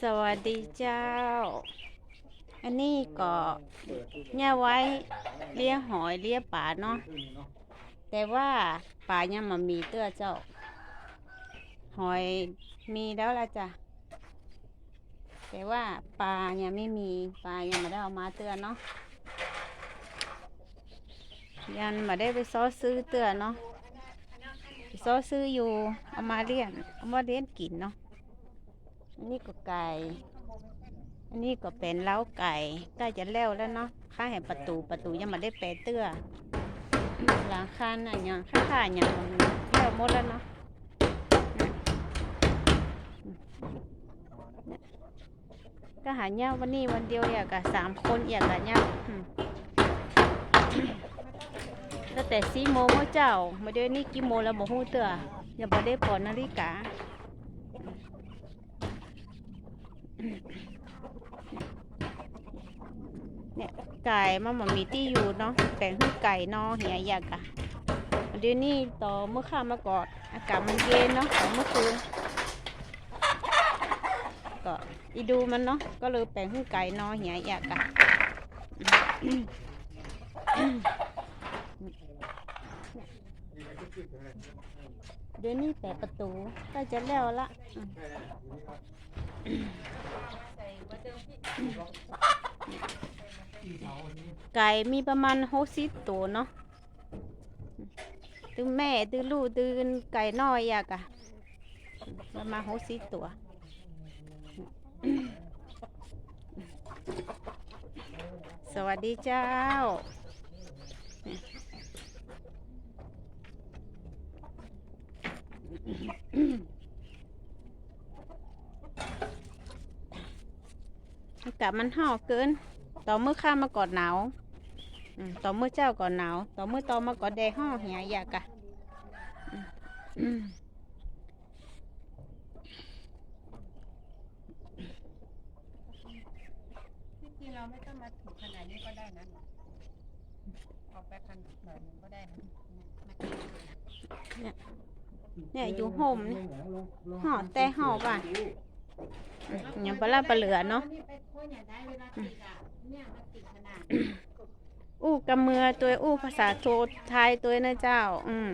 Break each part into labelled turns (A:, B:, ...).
A: สวัสดีเจ้า อันนี้ก็เนี่ยไว้เลี้ยหอยเลี้ยป่าเนาะ แต่ว่าป่ายังมามีเตื้อเจ้า หอยมีแล้วละจ้ะ แต่ว่าปลายังไม่มีปลายังไม่ได้เอามาเตื้อเนาะ ยันมาได้ไปซ้อซื้อเตื้อเนาะซ้อซื้ออยู่เอามาเลี้ยงเอามาเลี้ยงกินเนาะ อันนี้ก็ไก่ อันนี้ก็เป็นเล้าไก่ใกล้จะแล้วแล้วเนาะข้าเห็นประตูประตูยังมาได้แปะเตื้อหลังคาน่ะยังข้าขายังแล้วหมดแล้วเนาะก็หาเน่าวันนี้วันเดียวอยากกับสามคนอยากกับเนาอืมตั้งแต่สี่โมงเมื่อเจ้า มาเดี๋ยวนี้กี่โมงแล้วบ่ฮู้เตื้ออย่าบ่ได้ปอนาฬิกา เนี่ยไก่มันมันมีที่อยู่เนาะแต่งให้ไก่นอเหียอยากอะเดี๋ยวนี้ต่อเมื่อข้ามากอนอากาศมันเย็นเนาะต่อเมื่อคืนก็อีดูมันเนาะก็เลยแปลงให้ไก่นอเหียอยากอะ เดี๋ยวนี้แปะประตูใกล้จะแล้วละไก่มีประมาณหกสิบตัวเนาะตือแม่ตือลูกตือไก่น้อยอยากอะประมาณหกสิบตัวสวัสดีเจ้า อากาศมันห่อเกิน ต่อเมื่อข้ามมาก่อนหนาวอืมต่อเมื่อเจ้าก่อนหนาว ต่อเมื่อต่อมาก่อนแดดห่อเหียอยากอะอืมอืม
B: ที่จริงเราไม่ต้องมาถึงขนาดนี้ก็ได้นะออกไปขนาดหน่อยหนึงก็ได้นะมากินดูนะ
A: เนี่ยอยู่ห่มเนี่ยห่อแต่ห่อป่ะอืมยังปลาร้าปลาเหลือเนาะ
B: นี่ไปโค่นอย่าได้เวลาติดอะเนี่ยมันติดขนาด
A: อู้กำมือตัวอู้ภาษาโทไทยตัวนะเจ้า อืม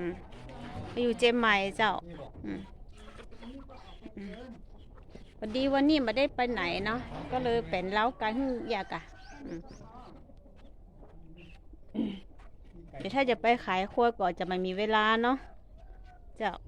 A: อยู่เจยมใหม่เจ้าอืมอืมพอดีวันนี้มาได้ไปไหนเนาะก็เลยเป็นเล้ากันอยากอะอืมเดี๋ยวถ้าจะไปขายครัวก่อนจะไม่มีเวลาเนาะ
B: So,